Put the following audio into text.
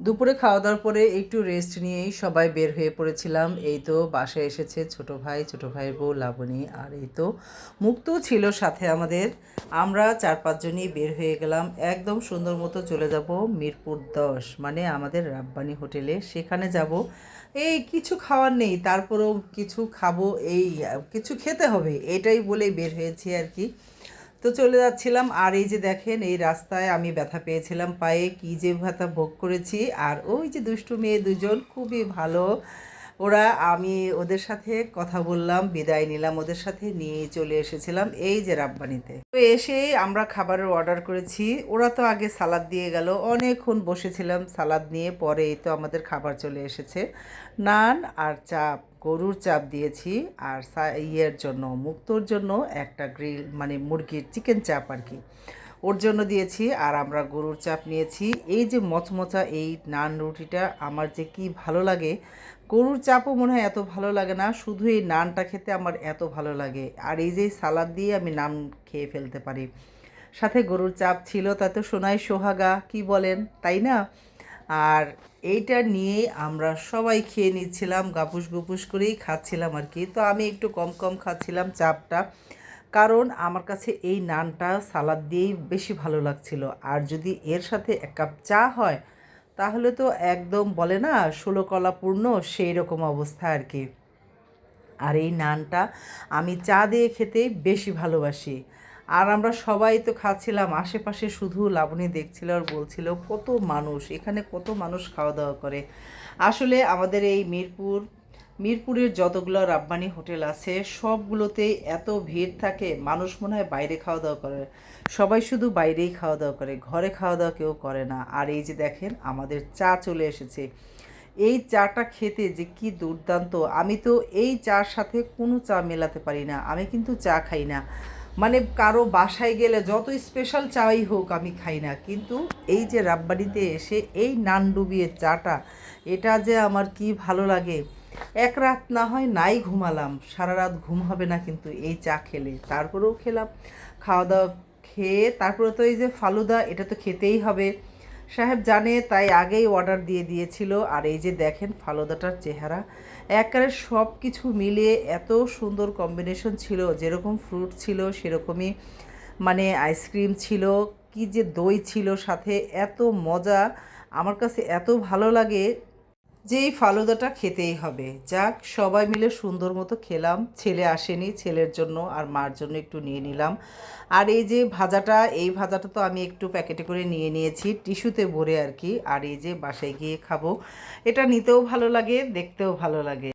দুপুরে খাওয়া দাওয়ার পরে একটু রেস্ট নিয়েই সবাই বের হয়ে পড়েছিলাম। এই তো বাসায় এসেছে ছোট ভাই, ছোট ভাইয়ের বউ লাবণী আর এই তো মুক্ত ছিল সাথে আমাদের। আমরা চার পাঁচজনই বের হয়ে গেলাম। একদম সুন্দর মতো চলে যাব মিরপুর দশ মানে আমাদের রাব্বানি হোটেলে। সেখানে যাব। এই কিছু খাওয়ার নেই, তারপরেও কিছু খাব, এই কিছু খেতে হবে, এটাই বলেই বের হয়েছি আর কি। তো চলে যাচ্ছিলাম। আর এই যে দেখেন, এই রাস্তায় আমি ব্যথা পেয়েছিলাম পায়ে। কি যে ব্যথা ভোগ করেছি। আর ওই যে দুষ্টু মেয়ে দুজন, খুবই ভালো। ওরা, আমি ওদের সাথে কথা বললাম, বিদায় নিলাম, ওদের সাথে নিয়ে চলে এসেছিলাম এই যে রাব্বানিতে। তো এসে আমরা খাবারের অর্ডার করেছি। ওরা তো আগে সালাদ দিয়ে গেল। অনেকক্ষণ বসেছিলাম সালাদ নিয়ে। পরে তো আমাদের খাবার চলে এসেছে। নান আর চাপ। গরুর চাপ দিয়েছি আর ইয়ের জন্য, মুক্তোর জন্য একটা গ্রিল মানে মুরগির চিকেন চাপ আর কি। ওর জন্য দিয়েছি আর আমরা গরুর চাপ নিয়েছি। এই যে মচমচা, এই নান রুটিটা আমার যে কি ভালো লাগে, গরুর চাপও মনে হয় এত ভালো লাগে না, শুধু এই নানটা খেতে আমার এত ভালো লাগে। আর এই যে সালাদ দিয়ে আমি নান খেয়ে ফেলতে পারি। সাথে গরুর চাপ ছিল, তাতে সোনাই সোহাগা, কি বলেন, তাই না? আর এইটা নিয়ে আমরা সবাই খেয়ে নিচ্ছিলাম, গাপুস গুপুস করেই খাচ্ছিলাম আর কি। তো আমি একটু কম কম খাচ্ছিলাম চাপটা, কারণ আমার কাছে এই নানটা সালাদ দিয়েই বেশি ভালো লাগছিল। আর যদি এর সাথে এক কাপ চা হয়, তাহলে তো একদম বলে না, ষোলো কলা পূর্ণ, সেই রকম অবস্থা আর কি। আর এই নানটা আমি চা দিয়ে খেতে বেশি ভালোবাসি। আর আমরা সবাই তো খাচ্ছিলাম, আশেপাশে শুধু লাবণী দেখছিল আর বলছিল, কত মানুষ, এখানে কত মানুষ খাওয়া দাওয়া করে? আসলে আমাদের এই মিরপুর, মিরপুরের যতগুলো রাব্বানি হোটেল আছে, সবগুলোতেই এত ভিড় থাকে, মানুষ মনে হয় বাইরে খাওয়া দাওয়া করে। সবাই শুধু বাইরেই খাওয়া দাওয়া করে, ঘরে খাওয়া দাওয়া কেউ করে না। আর এই যে দেখেন, আমাদের চা চলে এসেছে। এই চাটা খেতে যে কি দুর্দান্ত! আমি তো এই চার সাথে কোনো চা মেলাতে পারি না, আমি কিন্তু চা খাই না। মানে কারও বাসায় গেলে যত স্পেশাল চাই হোক আমি খাই না। কিন্তু এই যে রাববাড়িতে এসে এই নান ডুবিয়ে চাটা, এটা যে আমার কি ভালো লাগে। এক রাত না হয় নাই ঘুমালাম, সারা রাত ঘুম হবে না কিন্তু এই চা খেলে। তারপরেও খেলাম খাওয়া দাওয়া খেয়ে, তারপরে তো এই যে ফালুদা, এটা তো খেতেই হবে। সাহেব জানে, তাই আগেই অর্ডার দিয়ে দিয়েছিল। আর এই যে দেখেন ফালুদাটার চেহারা একবারে সব কিছু মিলে এত সুন্দর কম্বিনেশন ছিল, যেরকম ফ্রুট ছিল, সেরকমই মানে আইসক্রিম ছিল, কি যে দই ছিল সাথে, এত মজা। আমার কাছে এত ভালো লাগে যে এই ফালুদাটা খেতেই হবে। যাক, সবাই মিলে সুন্দর মতো খেলাম। ছেলে আসেনি, ছেলের জন্য আর মার জন্য একটু নিয়ে নিলাম। আর এই যে ভাজাটা, এই ভাজাটা তো আমি একটু প্যাকেটে করে নিয়ে নিয়েছি, টিস্যুতে ভরে আর কি। আর এই যে বাসায় গিয়ে খাব। এটা নিতেও ভালো লাগে, দেখতেও ভালো লাগে।